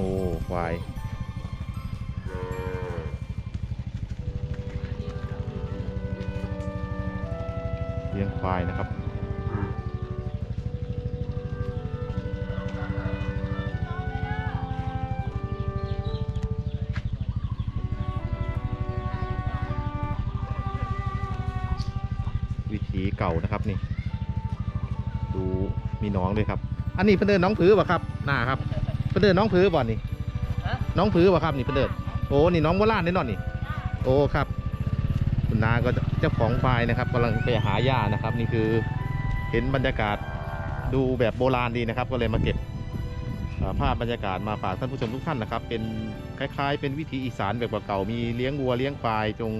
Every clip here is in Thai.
อ้ควายเลี้ยงควายนะครับวิถีเก่านะครับนี่ ดูมีน้องด้วยครับ อันนี้เพิ่นเดินน้องผือป่ะครับหน้าครับ เพิ่นเดินน้องผือบ่นี่ฮะน้องผือป่ะครับนี่เพิ่นเดินโอ้นี่น้องโบราณแน่นอนนี่ โอ้ครับ คุณนาก็เจ้าของควายนะครับกำลังไปหาหญ้านะครับ นี่คือเห็นบรรยากาศดูแบบโบราณดีนะครับ ก็เลยมาเก็บอ่าภาพบรรยากาศมาฝากท่านผู้ชมทุกท่านนะครับ เป็นคล้ายๆ เป็นวิถีอีสานแบบเก่าๆมีเลี้ยงวัวเลี้ยงควายจง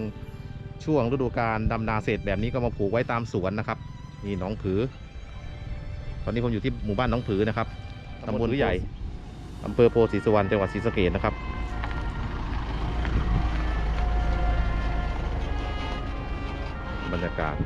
ช่วงฤดูกาลดำนาเสร็จแบบนี้ก็มาผูกไว้ตามสวนนะครับนี่หน้องผือ ตอนนี้ผมอยู่ที่หมู่บ้านหน้องผือนะครับตำบลหรือใหญ่ อำเภอโพธิ์ศรีสุวรรณจังหวัดศรีสะเกษนะครับ บรรยากาศ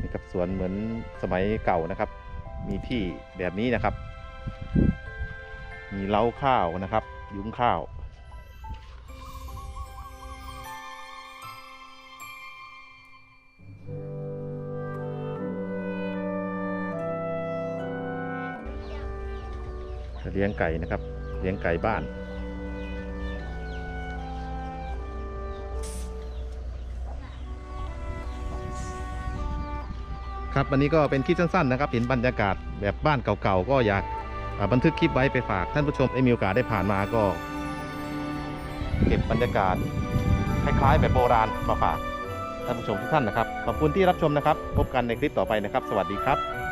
นี่ครับสวนเหมือนสมัยเก่านะครับ มีที่แบบนี้นะครับ มีเล้าข้าวนะครับ ยุ้งข้าวเลี้ยงไก่นะครับ เลี้ยงไก่บ้าน ครับวันนี้ก็เป็นคลิปสั้นๆนะครับ เห็นบรรยากาศแบบบ้านเก่าๆก็อยาก บันทึกคลิปไว้ไปฝากท่านผู้ชมได้มีโอกาสได้ผ่านมาก็ เก็บบรรยากาศคล้ายๆแบบโบราณมาฝากท่านผู้ชมทุกท่านนะครับ ขอบคุณที่รับชมนะครับ พบกันในคลิปต่อไปนะครับ สวัสดีครับ